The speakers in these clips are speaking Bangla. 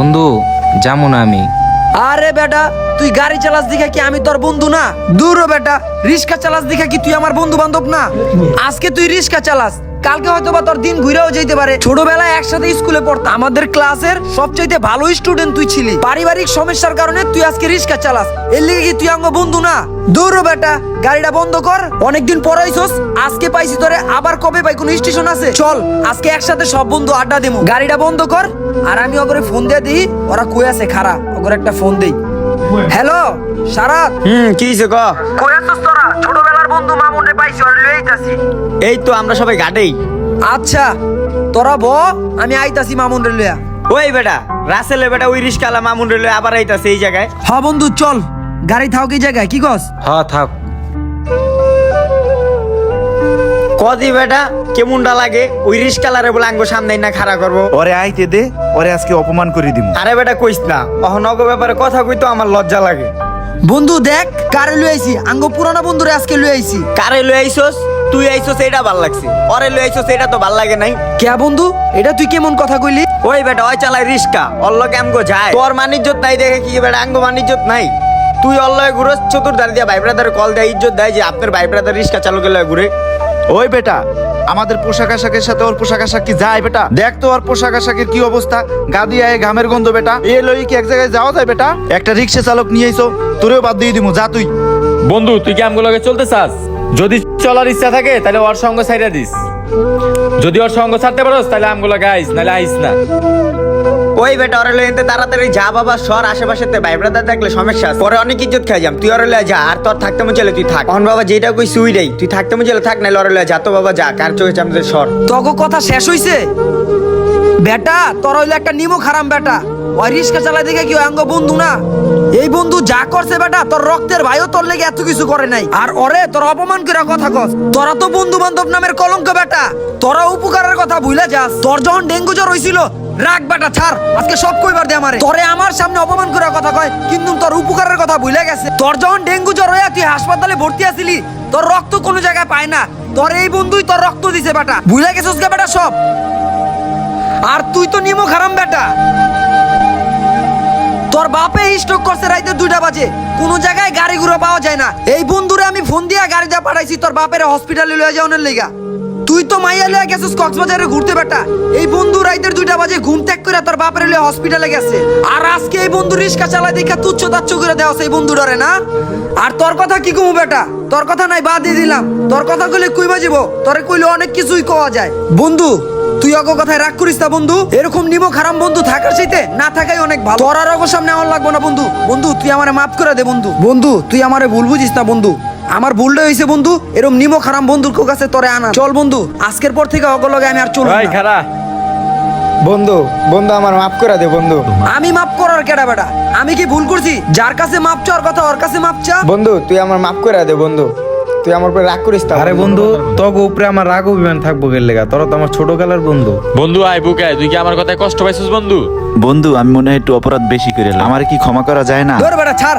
বন্ধু যেমন আমি। আরে বেটা, তুই গাড়ি চালাস দিখা কি আমি তোর বন্ধু না? দূর বেটা, রিক্সা চালাস দিখা কি তুই আমার বন্ধু বান্ধব না? আজকে তুই রিক্সা চালাস। কালকে হয়তো বা তোর দিন ঘুরেও যেতে পারে। ছোটবেলায় একসাথে স্কুলে পড়তাম। আমাদের ক্লাসের সবচাইতে ভালো স্টুডেন্ট তুই ছিলি। পারিবারিক সমস্যার কারণে তুই আজকে রিক্সা চালাস। এর লিগে কি তুই আঙ্গ বন্ধু না? দূর বেটা গাড়িটা বন্ধ কর। অনেকদিন পড়াইছস আজকে পাইছি তোরে আবার কবে পাই কোনো স্টেশন আছে? চল আজকে একসাথে সব বন্ধু আড্ডা দেবো। গাড়িটা বন্ধ কর। আর আমি ওগরে ফোন দিয়ে দিই ওরা কই আছে খারা ওগরে একটা ফোন দেই। হ্যালো সারাত? হুম কি হয়েছে ক? কই আছিস তোরা? ছোটবেলার বন্ধু মামুন রে পাইছি ওরে লই আইতাছি এই তো আমরা সবাই ঘাটেই। আচ্ছা তোরা ব আমি আইতাছি মামুন রে লইয়া। ওই বেটা রাসেলে বেটা ওই রিস্কালা মামুন রেলে আবার আইতাছে এই জায়গায়। হ বন্ধু চল। গাড়ি থাও কি জায়গায় কি কস? হ থাক। কদি বেটা কেমনটা লাগে? ওই রিস্কালারে বলে আঙ্গো সামনে না খাড়া করব। ওরে আইতে দে ওরে আজকে অপমান করে দিব আরে বেটা কইস না অহনগ ব্যাপারে কথা কইতো আমার লজ্জা লাগে। বন্ধু দেখ কারে লই আইছি? আঙ্গ পুরানা বন্ধুরে আজকে লই আইছি। কারে লই আইছস? তুই আইছস এটা ভালো লাগছে। ওরে লই আইছস এটা তো ভালো লাগে নাই। কে বন্ধু? এটা তুই কেমন কথা কইলি? ওই বেটা ওই চালাই রিস্কা। অল্লকে আমগো যায়। তোর মানিজ্জত নাই দেখে কি বেটা আঙ্গো মানিজ্জত নাই। তুই অল্লয় ঘুরস চতুর দাঁড়িয়ে দিয়া ভাই ব্রাদার কল দেয় ইজ্জত দেয় যে আপনার ভাই ব্রাদার রিস্কা চালু গেলে ঘুরে। ওই বেটা আমাদের পোশাক আশাকের সাথে ওর পোশাক আশাক কি যায় বেটা? দেখ তো ওর পোশাক আশাকের কি অবস্থা। গাদি আয় ঘামের গন্ধ বেটা। এ লই কি এক জায়গায় যাওয়া যায় বেটা? একটা রিক্সা চালক নিয়ে আইছো তোরেও বাদ দিয়ে দিমু, যা তুই। বন্ধু, তুই কি আমগুলোকে চলতে চাস? যদি চলার ইচ্ছা থাকে, তাহলে ওর সঙ্গ ছাইরা দিস। যদি ওর সঙ্গ ছাড়তে পারোস, তাহলে আমগুলোকে আইস, নাহলে আইস না। ওই বেটা অরে লইতে তাড়াতাড়ি যা বাবা, সর আশেপাশে ভাই ব্রাদার দেখলে সমস্যা আছে। পরে অনেক ইজ্জত খাই যাম। তুই অরে লয়ে যা, আর তোর থাকতে মন চলে তুই থাক। অন বাবা, যেটা কই সুই দেই। তুই থাকতে মন চলে থাক না লরে লয়ে যা। তো বাবা, যা, কার চোখে চামতে সর। তোর কথা শেষ হইছে? বেটা, তোর হইল একটা নিমো খারাম বেটা। ওই রিস্কা চালাই দেখে কি অঙ্গ বন্ধু না? এই বন্ধু যা করছে বেটা, তোর রক্তের ভাইও তোর লেগে এত কিছু করে নাই। আর ওরে, তোর অপমান করে কথা কস। তোরা তো বন্ধু বান্ধব নামের কলঙ্ক বেটা। তোরা উপকারের কথা ভুলে যাস। তোর যখন ডেঙ্গু জ্বর হইছিল, রাগ বেটা, ছাড়। আজকে সব কইবার দে আমারে। তোরে আমার সামনে অপমান করে কথা কয়, কিন্তু তোর উপকারের কথা ভুলে গেছে। তোর যখন ডেঙ্গু জ্বর হইয়া তুই হাসপাতালে ভর্তি আছিলি, তোর রক্ত কোনো জায়গায় পায় না। তোর এই বন্ধুই তোর রক্ত দিছে বেটা। ভুলে গেছিস গে বেটা সব। আর তুই তো নিমো খারাম বেটা। তোর বাপে স্টক করছে রাইতে দুইটা বাজে। কোনো জায়গায় গাড়ি ঘুরে পাওয়া যায় না। এই বন্ধুরে আমি ফোন দিয়া গাড়ি দিয়ে পাঠাইছি, তোর বাপের হসপিটালে লয়ে যাওয়ার লেগা। তুই তো মাইয়া লয়ে গেছিস কক্সবাজারে ঘুরতে বেটা। এই বন্ধু রাইতের দুইটা বাজে ঘুম ত্যাগ করে তোর বাপের লয়ে হসপিটালে গেছে। আর আজকে এই বন্ধু রিস্কা চালায় দেখা তুচ্ছ তাচ্ছ করে দেওয়া সেই বন্ধু ডরে না? আর তোর কথা কি কমু বেটা? তোর কথা নাই, বাদ দিয়ে দিলাম। তোর কথা কইলে কুই বাজিব তোরে কইলে অনেক কিছুই কওয়া যায়। বন্ধু তুই অগ কথায় রাগ করিস না বন্ধু। এরকম নিমো খারাপ বন্ধু থাকার চাইতে না থাকাই অনেক ভালো। তোর আর অগ সামনে আমার লাগবো না বন্ধু। বন্ধু তুই আমারে মাফ করে দে বন্ধু। বন্ধু তুই আমারে ভুল বুঝিস না বন্ধু। আমার ভুলটা হয়েছে বন্ধু এরকম নিমো খারাপ বন্ধুর কাছে তোরে আনা। চল বন্ধু আজকের পর থেকে অগ লগে আমি আর চলবো ভাই না। খারা বন্ধু বন্ধু আমার মাফ করে দে বন্ধু। আমি মাফ করার কেডা বেটা আমি কি ভুল করছি? যার কাছে মাপ চাওয়ার কথা ওর কাছে মাপ চা বন্ধু তুই আমার মাফ করে দে বন্ধু। তুই আমার উপরে রাগ করিস না আরে বন্ধু তগ উপরে আমার রাগ অভিমান থাকব গেল লেগা? তোরা তো আমার ছোট কালার বন্ধু। বন্ধু আয় বুকে আয়। তুই কি আমার কথায় কষ্ট পাইছিস বন্ধু? বন্ধু আমি মনে হয় একটু অপরাধ বেশি করে আমার কি ক্ষমা করা যায় না? ধর বেটা ছাড়।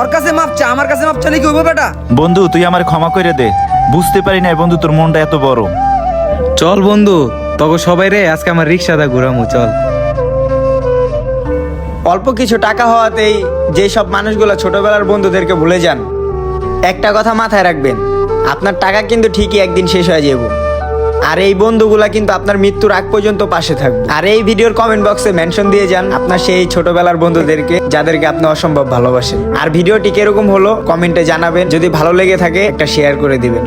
ওর কাছে মাপ চা আমার কাছে মাপ চালে কি হইব বেটা। বন্ধু তুই আমার ক্ষমা করে দে। বুঝতে পারি না বন্ধু তোর মনটা এত বড়। চল বন্ধু তগ সবাই রে আজকে আমার রিক্সা দা ঘুরামু চল। অল্প কিছু টাকা হওয়াতেই যেই সব মানুষগুলো ছোটবেলার বন্ধুদেরকে ভুলে যান একটা কথা মাথায় রাখবেন, আপনার টাকা কিন্তু ঠিকই একদিন শেষ হয়ে যাবে আর এই বন্ধুগুলা কিন্তু আপনার মৃত্যুর আগ পর্যন্ত পাশে থাকবে। আর এই ভিডিওর কমেন্ট বক্সে মেনশন দিয়ে যান আপনার সেই ছোটবেলার বন্ধুদেরকে, যাদেরকে আপনি অসম্ভব ভালোবাসেন। আর ভিডিওটি কীরকম হলো কমেন্টে জানাবেন। যদি ভালো লেগে থাকে, একটা শেয়ার করে দিবেন।